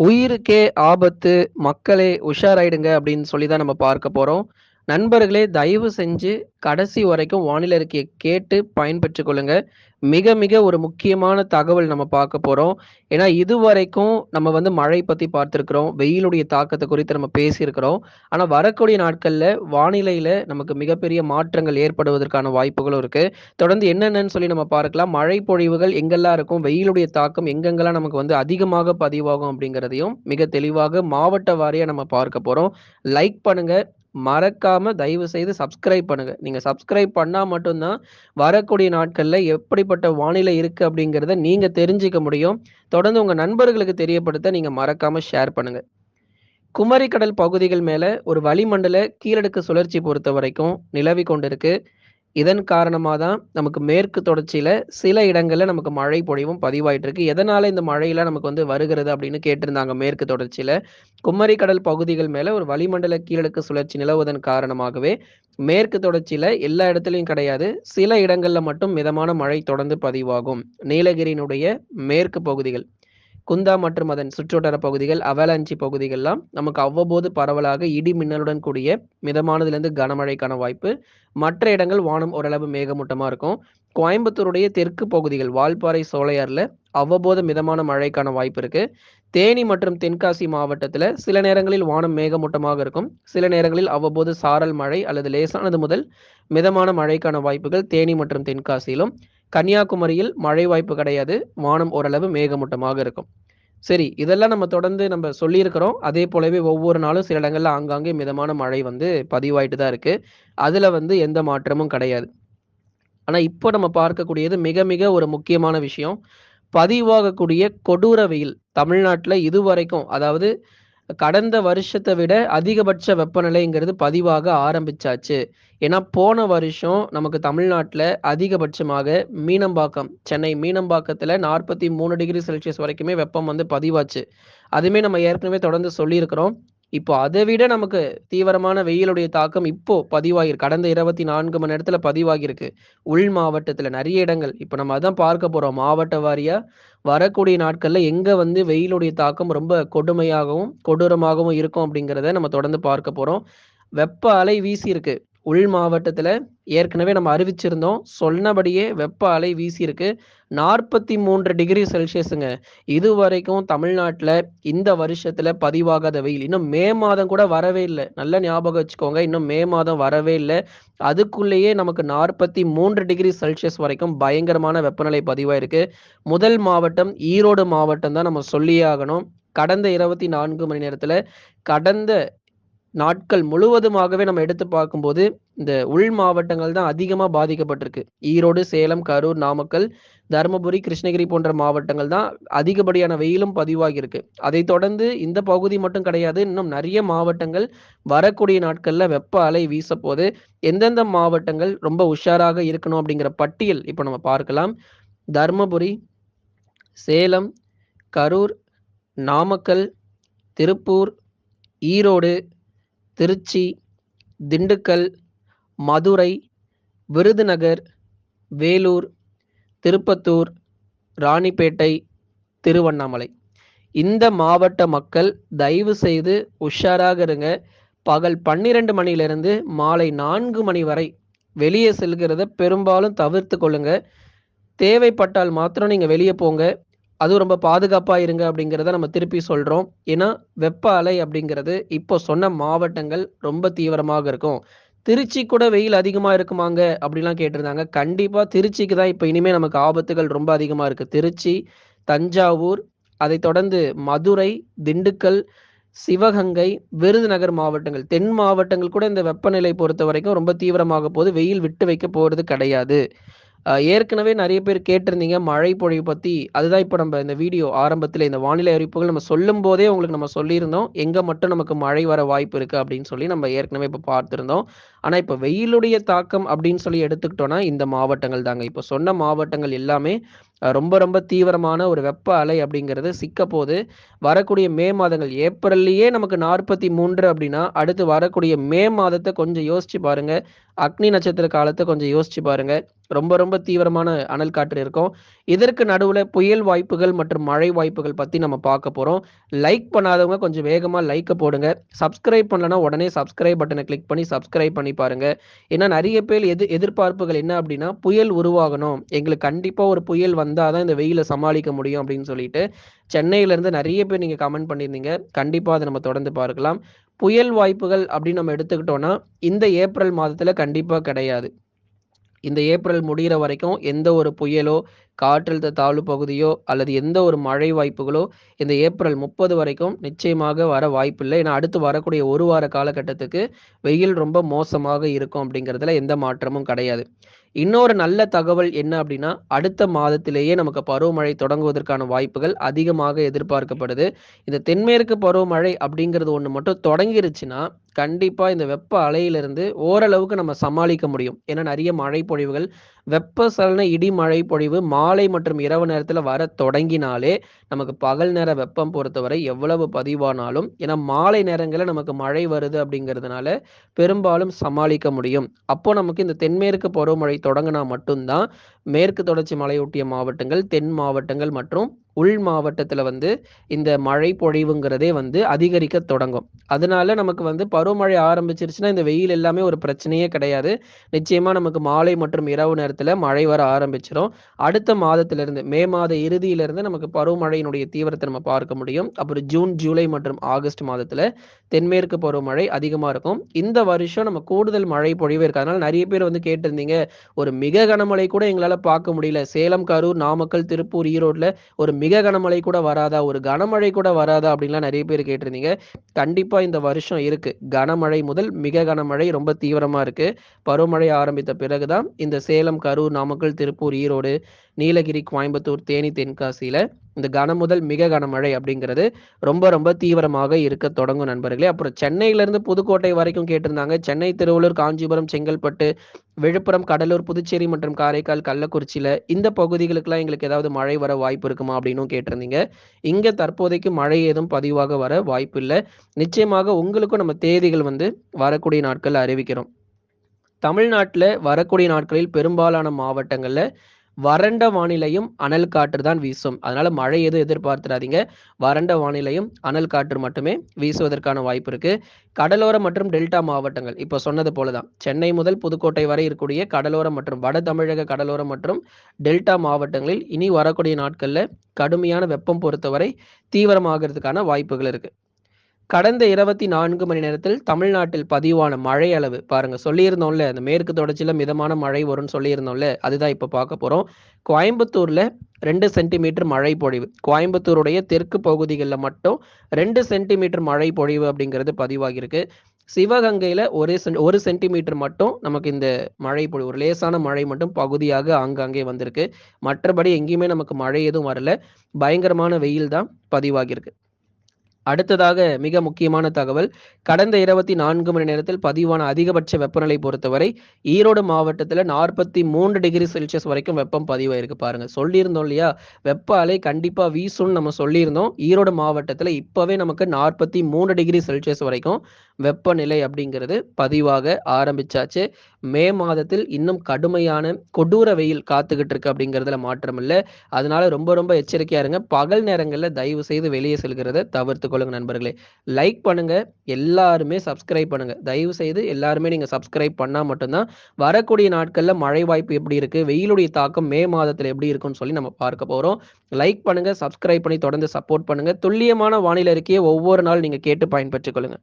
உயிருக்கே ஆபத்து, மக்களே உஷாராயிடுங்க அப்படின்னு சொல்லி தான் நம்ம பார்க்க போறோம். நண்பர்களே தயவு செஞ்சு கடைசி வரைக்கும் வானிலை அறிக்கைய கேட்டு பயன்பெற்று கொள்ளுங்க. மிக மிக ஒரு முக்கியமான தகவல் நம்ம பார்க்க போறோம். ஏன்னா இதுவரைக்கும் நம்ம வந்து மழை பத்தி பார்த்துருக்குறோம் வெயிலுடைய தாக்கத்தை குறித்து நம்ம பேசியிருக்கிறோம். ஆனா வரக்கூடிய நாட்கள்ல வானிலையில நமக்கு மிகப்பெரிய மாற்றங்கள் ஏற்படுவதற்கான வாய்ப்புகளும் இருக்கு. தொடர்ந்து என்னென்னு சொல்லி நம்ம பார்க்கலாம். மழை பொழிவுகள் எங்கெல்லாம் இருக்கும்? வெயிலுடைய தாக்கம் எங்கெங்கெல்லாம் நமக்கு வந்து அதிகமாக பதிவாகும் அப்படிங்கிறதையும் மிக தெளிவாக மாவட்ட வாரியா நம்ம பார்க்க போறோம். லைக் பண்ணுங்க. மறக்காம தயவு செய்து சப்ஸ்கிரைப் பண்ணுங்க. நீங்க சப்ஸ்கிரைப் பண்ணா மட்டும்தான் வரக்கூடிய நாட்கள்ல எப்படிப்பட்ட வானிலை இருக்கு அப்படிங்கிறத நீங்க தெரிஞ்சுக்க முடியும். தொடர்ந்து உங்க நண்பர்களுக்கு தெரியப்படுத்த நீங்க மறக்காம ஷேர் பண்ணுங்க. குமரிக்கடல் பகுதிகள் மேல ஒரு வளிமண்டல கீழடுக்கு சுழற்சி பொறுத்த வரைக்கும் நிலவி கொண்டிருக்கு. இதன் காரணமாக தான் நமக்கு மேற்கு தொடர்ச்சியில் சில இடங்களில் நமக்கு மழை பொழிவும் பதிவாயிட்டு இருக்கு. எதனால இந்த மழையெல்லாம் நமக்கு வந்து வருகிறது அப்படின்னு கேட்டிருந்தாங்க மேற்கு தொடர்ச்சியில் குமரி கடல் பகுதிகள் மேலே ஒரு வளிமண்டல கீழடுக்கு சுழற்சி நிலவுவதன் காரணமாகவே மேற்கு தொடர்ச்சியில் எல்லா இடத்துலையும் கிடையாது. சில இடங்களில் மட்டும் மிதமான மழை தொடர்ந்து பதிவாகும். நீலகிரியினுடைய மேற்கு பகுதிகள், குந்தா மற்றும் அதன் சுற்றுவட்டார பகுதிகள், அவலாஞ்சி பகுதிகள்லாம் நமக்கு அவ்வப்போது பரவலாக இடி மின்னலுடன் கூடிய மிதமானதிலிருந்து கனமழைக்கான வாய்ப்பு. மற்ற இடங்கள் வானம் ஓரளவு மேகமூட்டமாக இருக்கும். கோயம்புத்தூருடைய தெற்கு பகுதிகள் வால்பாறை, சோலையார்ல அவ்வப்போது மிதமான மழைக்கான வாய்ப்பு இருக்கு. தேனி மற்றும் தென்காசி மாவட்டத்தில் சில நேரங்களில் வானம் மேகமூட்டமாக இருக்கும். சில நேரங்களில் அவ்வப்போது சாரல் மழை அல்லது லேசானது முதல் மிதமான மழைக்கான வாய்ப்புகள் தேனி மற்றும் தென்காசியிலும். கன்னியாகுமரியில் மழை வாய்ப்பு கிடையாது. வானம் ஓரளவு மேகமூட்டமாக இருக்கும். சரி இதெல்லாம் நம்ம தொடர்ந்து நம்ம சொல்லியிருக்கிறோம். அதே போலவே ஒவ்வொரு நாளும் சில இடங்கள்ல ஆங்காங்கே மிதமான மழை வந்து பதிவாயிட்டு தான் இருக்கு. அதுல வந்து எந்த மாற்றமும் கிடையாது. ஆனா இப்போ நம்ம பார்க்கக்கூடியது மிக மிக ஒரு முக்கியமான விஷயம். பதிவாகக்கூடிய கொடூர வெயில். தமிழ்நாட்டில் இதுவரைக்கும் அதாவது கடந்த வருஷத்தை விட அதிகபட்ச வெப்பநிலைங்கிறது பதிவாக ஆரம்பிச்சாச்சு. ஏன்னா போன வருஷம் நமக்கு தமிழ்நாட்டில் அதிகபட்சமாக மீனம்பாக்கம், சென்னை மீனம்பாக்கத்தில் நாற்பத்தி மூணு டிகிரி செல்சியஸ் வரைக்குமே வெப்பம் வந்து பதிவாச்சு. அதுவுமே நம்ம ஏற்கனவே தொடர்ந்து சொல்லியிருக்கிறோம். இப்போ அதை விட நமக்கு தீவிரமான வெயிலுடைய தாக்கம் இப்போ பதிவாகிருக்கு கடந்த 24 மணி நேரத்துல பதிவாகியிருக்கு. உள் மாவட்டத்துல நிறைய இடங்கள். இப்ப நம்ம அதான் பார்க்க போறோம். மாவட்ட வாரியா வரக்கூடிய நாட்கள்ல எங்க வந்து வெயிலுடைய தாக்கம் ரொம்ப கொடுமையாகவும், கொடூரமாகவும் இருக்கும் அப்படிங்கிறத நம்ம தொடர்ந்து பார்க்க போறோம். வெப்ப அலை வீசியிருக்கு. உள் மாவட்டத்தில் ஏற்கனவே நம்ம அறிவிச்சிருந்தோம். சொன்னபடியே வெப்ப அலை வீசியிருக்கு. 43 டிகிரி செல்சியஸ்ங்க. இதுவரைக்கும் தமிழ்நாட்டில் இந்த வருஷத்தில் பதிவாகாத வெயில். இன்னும் மே மாதம் கூட வரவே இல்லை நல்லா ஞாபகம் வச்சுக்கோங்க. இன்னும் மே மாதம் வரவே இல்லை அதுக்குள்ளேயே நமக்கு 43 டிகிரி செல்சியஸ் வரைக்கும் பயங்கரமான வெப்பநிலை பதிவாயிருக்கு. முதல் மாவட்டம் ஈரோடு மாவட்டம் தான் நம்ம சொல்லியே ஆகணும். கடந்த 24 மணி நேரத்தில் கடந்த நாட்கள் முழுவதுமாகவே நம்ம எடுத்து பார்க்கும்போது, இந்த உள் மாவட்டங்கள் தான் அதிகமாக பாதிக்கப்பட்டிருக்கு. ஈரோடு, சேலம், கரூர், நாமக்கல், தருமபுரி, கிருஷ்ணகிரி போன்ற மாவட்டங்கள் தான் அதிகப்படியான வெயிலும் பதிவாகியிருக்கு. அதைத் தொடர்ந்து இந்த பகுதி மட்டும் கிடையாது. இன்னும் நிறைய மாவட்டங்கள் வரக்கூடிய நாட்களில் வெப்ப அலை வீசப்போது. எந்தெந்த மாவட்டங்கள் ரொம்ப உஷாராக இருக்கணும் அப்படிங்கிற பட்டியல் இப்போ நம்ம பார்க்கலாம். தர்மபுரி, சேலம், கரூர், நாமக்கல், திருப்பூர், ஈரோடு, திருச்சி, திண்டுக்கல், மதுரை, விருதுநகர், வேலூர், திருப்பத்தூர், ராணிப்பேட்டை, திருவண்ணாமலை. இந்த மாவட்ட மக்கள் தயவு செய்து உஷாராக இருங்க. பகல் 12 மணியிலிருந்து மாலை நான்கு மணி வரை வெளியே செல்கிறத பெரும்பாலும் தவிர்த்து கொள்ளுங்க. தேவைப்பட்டால் மாத்திரம் நீங்கள் வெளியே போங்க. அதுவும் ரொம்ப பாதுகாப்பாக இருங்க அப்படிங்கிறத நம்ம திருப்பி சொல்கிறோம் ஏன்னா வெப்ப அலை அப்படிங்கிறது இப்போ சொன்ன மாவட்டங்கள் ரொம்ப தீவிரமாக இருக்கும். திருச்சி கூட வெயில் அதிகமாக இருக்குமாங்க? அப்படிலாம் கேட்டிருந்தாங்க. கண்டிப்பாக திருச்சிக்கு தான் இப்போ இனிமேல் நமக்கு ஆபத்துகள் ரொம்ப அதிகமாக இருக்குது திருச்சி, தஞ்சாவூர், அதை தொடர்ந்து மதுரை, திண்டுக்கல், சிவகங்கை, விருதுநகர் மாவட்டங்கள். தென் மாவட்டங்கள் கூட இந்த வெப்பநிலை பொறுத்தவரைக்கும் ரொம்ப தீவிரமாக போது. வெயில் விட்டு வைக்க போகிறது கிடையாது. ஏற்கனவே நிறைய பேர் கேட்டிருந்தீங்க மழை பொழிவு பற்றி அதுதான் இப்போ நம்ம இந்த வீடியோ ஆரம்பத்தில் இந்த வானிலை அறிவிப்புகள் நம்ம சொல்லும்போதே உங்களுக்கு நம்ம சொல்லியிருந்தோம். எங்கே மட்டும் நமக்கு மழை வர வாய்ப்பு இருக்குது அப்படின்னு சொல்லி நம்ம ஏற்கனவே இப்போ பார்த்துருந்தோம் ஆனால் இப்போ வெயிலுடைய தாக்கம் அப்படின்னு சொல்லி எடுத்துக்கிட்டோன்னா இந்த மாவட்டங்கள் தாங்க. இப்போ சொன்ன மாவட்டங்கள் எல்லாமே ரொம்ப ரொம்ப தீவிரமான ஒரு வெப்ப அலை அப்படிங்கிறது சிக்கப்போது. வரக்கூடிய மே மாதங்கள் ஏப்ரல்லையே நமக்கு 43 அப்படின்னா, அடுத்து வரக்கூடிய மே மாதத்தை கொஞ்சம் யோசிச்சு பாருங்க. அக்னி நட்சத்திர காலத்தை கொஞ்சம் யோசிச்சு பாருங்க. ரொம்ப ரொம்ப தீவிரமான அனல் காற்று இருக்கும். இதற்கு நடுவில் புயல் வாய்ப்புகள் மற்றும் மழை வாய்ப்புகள் பற்றி நம்ம பார்க்க போகிறோம் லைக் பண்ணாதவங்க கொஞ்சம் வேகமாக லைக்கை போடுங்க. சப்ஸ்கிரைப் பண்ணலனா உடனே சப்ஸ்கிரைப் பட்டனை கிளிக் பண்ணி சப்ஸ்கிரைப் பண்ணி பாருங்க. ஏன்னா நிறைய பேர் எது எதிர்பார்ப்புகள் என்ன அப்படின்னா புயல் உருவாகணும். எங்களுக்கு கண்டிப்பாக ஒரு புயல் வந்தால் தான் இந்த வெயிலை சமாளிக்க முடியும் அப்படின்னு சொல்லிட்டு, சென்னையிலேருந்து நிறைய பேர் நீங்கள் கமெண்ட் பண்ணியிருந்தீங்க. கண்டிப்பாக அதை நம்ம தொடர்ந்து பார்க்கலாம். புயல் வாய்ப்புகள் அப்படின்னு நம்ம எடுத்துக்கிட்டோம்னா, இந்த ஏப்ரல் மாதத்தில் கண்டிப்பாக கிடையாது. இந்த ஏப்ரல் முடியிற வரைக்கும் எந்த ஒரு புயலோ, காற்றழுத்த தாழ்வு பகுதியோ அல்லது எந்த ஒரு மழை வாய்ப்புகளோ இந்த ஏப்ரல் 30 வரைக்கும் நிச்சயமாக வர வாய்ப்பில்லை ஏன்னா அடுத்து வரக்கூடிய ஒரு வார காலகட்டத்துக்கு வெயில் ரொம்ப மோசமாக இருக்கும் அப்படிங்கிறதுல எந்த மாற்றமும் கிடையாது. இன்னொரு நல்ல தகவல் என்ன அப்படின்னா அடுத்த மாதத்திலேயே நமக்கு பருவமழை தொடங்குவதற்கான வாய்ப்புகள் அதிகமாக எதிர்பார்க்கப்படுது. இந்த தென்மேற்கு பருவமழை அப்படிங்கிறது ஒன்று மட்டும் தொடங்கிருச்சுன்னா, கண்டிப்பாக இந்த வெப்ப அலையிலிருந்து ஓரளவுக்கு நம்ம சமாளிக்க முடியும். ஏன்னா நிறைய மழை பொழிவுகள் வெப்பசலன இடி மழை பொழிவு மாலை மற்றும் இரவு நேரத்தில் வர தொடங்கினாலே, நமக்கு பகல் நேர வெப்பம் பொறுத்தவரை எவ்வளவு பதிவானாலும் ஏன்னா மாலை நேரங்களில் நமக்கு மழை வருது அப்படிங்கிறதுனால பெரும்பாலும் சமாளிக்க முடியும். அப்போ நமக்கு இந்த தென்மேற்கு பருவமழை தொடங்கினா மட்டும்தான் மேற்கு தொடர்ச்சி மலையொட்டிய மாவட்டங்கள், தென் மாவட்டங்கள் மற்றும் உள் மாவட்டத்தில் வந்து இந்த மழை பொழிவுங்கிறதே வந்து அதிகரிக்க தொடங்கும். அதனால நமக்கு வந்து பருவமழை ஆரம்பிச்சிருச்சுன்னா, இந்த வெயில் எல்லாமே ஒரு பிரச்சனையே கிடையாது. நிச்சயமா நமக்கு மாலை மற்றும் இரவு நேரத்தில் மழை வர ஆரம்பிச்சிடும் அடுத்த மாதத்திலிருந்து மே மாத இறுதியிலிருந்து நமக்கு பருவமழையினுடைய தீவிரத்தை நம்ம பார்க்க முடியும். அப்புறம் ஜூன், ஜூலை மற்றும் ஆகஸ்ட் மாதத்தில் தென்மேற்கு பருவமழை அதிகமாக இருக்கும். இந்த வருஷம் நம்ம கூடுதல் மழை பொழிவு இருக்கிறதுனால நிறைய பேர் வந்து கேட்டிருந்தீங்க, ஒரு மிக கனமழை கூட எங்களால் பார்க்க முடியல. சேலம், கரூர், நாமக்கல், திருப்பூர், ஈரோட்டில் ஒரு மிக கனமழை கூட வராதா? ஒரு கனமழை கூட வராதா? அப்படின்லாம் நிறைய பேர் கேட்டிருந்தீங்க. கண்டிப்பாக இந்த வருஷம் இருக்குது கனமழை முதல் மிக கனமழை ரொம்ப தீவிரமாக இருக்குது பருவமழை ஆரம்பித்த பிறகு தான் இந்த சேலம், கரூர், நாமக்கல், திருப்பூர், ஈரோடு, நீலகிரி, கோயம்புத்தூர், தேனி, தென்காசியில் இந்த கன முதல் மிக கனமழை அப்படிங்கிறது ரொம்ப ரொம்ப தீவிரமாக இருக்க தொடங்கும் நண்பர்களே. அப்புறம் சென்னையிலேருந்து புதுக்கோட்டை வரைக்கும் கேட்டிருந்தாங்க. சென்னை, திருவள்ளூர், காஞ்சிபுரம், செங்கல்பட்டு, விழுப்புரம், கடலூர், புதுச்சேரி மற்றும் காரைக்கால், கள்ளக்குறிச்சியில் இந்த பகுதிகளுக்கெல்லாம் எங்களுக்கு ஏதாவது மழை வர வாய்ப்பு இருக்குமா? அப்படின்னும் கேட்டிருந்தீங்க. இங்கே தற்போதைக்கு மழை ஏதும் பதிவாக வர வாய்ப்பில்ல. நிச்சயமாக உங்களுக்கும் நம்ம தேதிகள் வந்து வரக்கூடிய நாட்கள் அறிவிக்கிறோம். தமிழ்நாட்டில் வரக்கூடிய நாட்களில் பெரும்பாலான மாவட்டங்களில் வறண்ட வானிலையும், அனல் காற்று தான் வீசும். அதனால மழை எதுவும் எதிர்பார்த்துறாதீங்க. வறண்ட வானிலையும், அனல் காற்று மட்டுமே வீசுவதற்கான வாய்ப்பு இருக்கு. கடலோர மற்றும் டெல்டா மாவட்டங்கள் இப்போ சொன்னது போல தான். சென்னை முதல் புதுக்கோட்டை வரை இருக்கக்கூடிய கடலோரம் மற்றும் வட தமிழக கடலோரம் மற்றும் டெல்டா மாவட்டங்களில் இனி வரக்கூடிய நாட்கள்ல கடுமையான வெப்பம் பொறுத்தவரை தீவிரமாகறதுக்கான வாய்ப்புகள் இருக்கு. கடந்த 24 மணி நேரத்தில் தமிழ்நாட்டில் பதிவான மழை அளவு பாருங்க சொல்லியிருந்தோம்ல, அந்த மேற்கு தொடர்ச்சியில மிதமான மழை வரும்னு சொல்லியிருந்தோம்ல, அதுதான் இப்போ பார்க்க போறோம். கோயம்புத்தூர்ல ரெண்டு சென்டிமீட்டர் மழை பொழிவு. கோயம்புத்தூருடைய தெற்கு பகுதிகளில் மட்டும் ரெண்டு சென்டிமீட்டர் மழை பொழிவு அப்படிங்கிறது பதிவாகியிருக்கு. சிவகங்கையில ஒரு சென் ஒரு சென்டிமீட்டர் மட்டும் நமக்கு இந்த மழை பொழிவு ஒரு லேசான மழை மட்டும் பகுதியாக ஆங்காங்கே வந்திருக்கு. மற்றபடி எங்கேயுமே நமக்கு மழை எதுவும் வரல. பயங்கரமான வெயில் தான் பதிவாகியிருக்கு. அடுத்ததாக மிக முக்கியமான தகவல், கடந்த 24 மணி நேரத்தில் பதிவான அதிகபட்ச வெப்பநிலை பொறுத்தவரை, ஈரோடு மாவட்டத்தில் நாற்பத்தி மூன்று டிகிரி செல்சியஸ் வரைக்கும் வெப்பம் பதிவாயிருக்கு பாருங்க. சொல்லியிருந்தோம் இல்லையா? வெப்ப அலை கண்டிப்பா வீசும்னு நம்ம சொல்லியிருந்தோம். ஈரோடு மாவட்டத்தில் இப்பவே நமக்கு 43 டிகிரி செல்சியஸ் வரைக்கும் வெப்பநிலை அப்படிங்கிறது பதிவாக ஆரம்பிச்சாச்சு. மே மாதத்தில் இன்னும் கடுமையான கொடூர வெயில் காத்துக்கிட்டு இருக்கு அப்படிங்கிறதுல மாற்றம் இல்லை அதனால ரொம்ப ரொம்ப எச்சரிக்கையா இருங்க. பகல் நேரங்களில் தயவு செய்து வெளியே செல்கிறத தவிர்த்து கொள்ளுங்க நண்பர்களே. லைக் பண்ணுங்க. எல்லாருமே சப்ஸ்கிரைப் பண்ணுங்க. தயவு செய்து எல்லாருமே நீங்க சப்ஸ்கிரைப் பண்ணா மட்டும்தான் வரக்கூடிய நாட்கள்ல மழை வாய்ப்பு எப்படி இருக்கு? வெயிலுடைய தாக்கம் மே மாதத்தில் எப்படி இருக்கும்னு சொல்லி நம்ம பார்க்க போறோம். லைக் பண்ணுங்க, சப்ஸ்கிரைப் பண்ணி தொடர்ந்து சப்போர்ட் பண்ணுங்க. துல்லியமான வானிலை இருக்கே ஒவ்வொரு நாள் நீங்க கேட்டு பயன்பெற்றுக் கொள்ளுங்க.